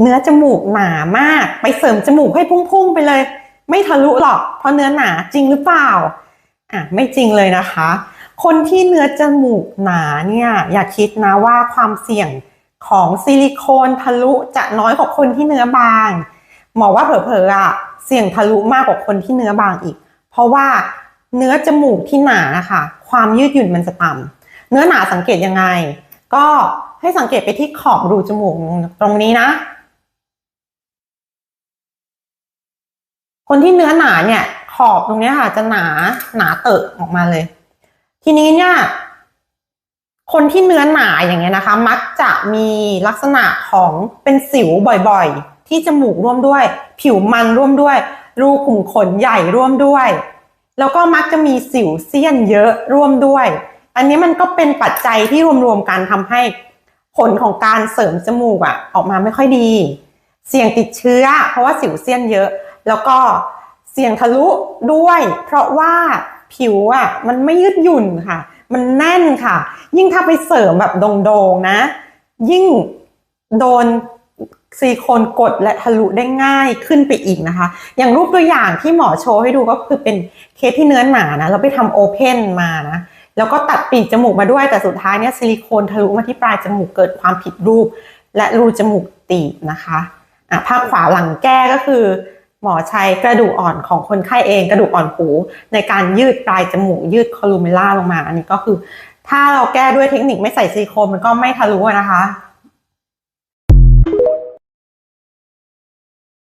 เนื้อจมูกหนามาก ไปเสริมจมูกให้พุ่งๆไปเลย ไม่ทะลุหรอก เพราะเนื้อหนาจริงหรือเปล่าอะไม่จริงเลยนะคะ คนที่เนื้อจมูกหนาเนี่ยอย่าคิดนะว่าความเสี่ยงของซิลิโคนทะลุจะน้อยกว่าคนที่เนื้อบาง หมอว่าเผลอๆอะเสี่ยงทะลุมากกว่าคนที่เนื้อบางอีก เพราะว่าเนื้อจมูกที่หนาค่ะ ความยืดหยุ่นมันจะต่ำเนื้อหนาสังเกตยังไง ก็ให้สังเกตไปที่ขอบรูจมูกตรงนี้นะ คนที่เนื้อหนาเนี่ย ขอบตรงนี้ค่ะจะหนาหนาเติบออกมาเลย ทีนี้เนี่ย คนที่เนื้อหนาอย่างเงี้ยนะคะ มักจะมีลักษณะของเป็นสิวบ่อยๆ ที่จมูกร่วมด้วย ผิวมันร่วมด้วย รูขุมขนใหญ่ร่วมด้วย แล้วก็มักจะมีสิวเซียนเยอะร่วมด้วย อันนี้มันก็เป็นปัจจัยที่รวมๆกันทำให้ผลของการเสริมจมูกอะออกมาไม่ค่อยดี เสี่ยงติดเชื้อ เพราะว่าสิวเซียนเยอะ แล้วก็เสี่ยงทะลุด้วย เพราะว่าผิวอะมันไม่ยืดหยุ่นค่ะ มันแน่นค่ะ ยิ่งถ้าไปเสริมแบบโด่งๆนะ ยิ่งโดนซิลิโคนกดและทะลุได้ง่ายขึ้นไปอีกนะคะ อย่างรูปตัวอย่างที่หมอโชว์ให้ดูก็คือเป็นเคสที่เนื้อหนานะเราไปทำโอเพนมานะแล้วก็ตัดปีกจมูกมาด้วยแต่สุดท้ายเนี่ยซิลิโคนทะลุมาที่ปลายจมูกเกิดความผิดรูป และรูจมูกตีบนะคะอะภาพขวาหลังแก้ก็คือ หมอใช้กระดูกอ่อนของคนไข้เองกระดูกอ่อนหู ในการยืดปลายจมูกยืดคอลูเมล่าลงมา อันนี้ก็คือ ถ้าเราแก้ด้วยเทคนิคไม่ใส่ซิลิโคนมันก็ไม่ทะลุนะคะ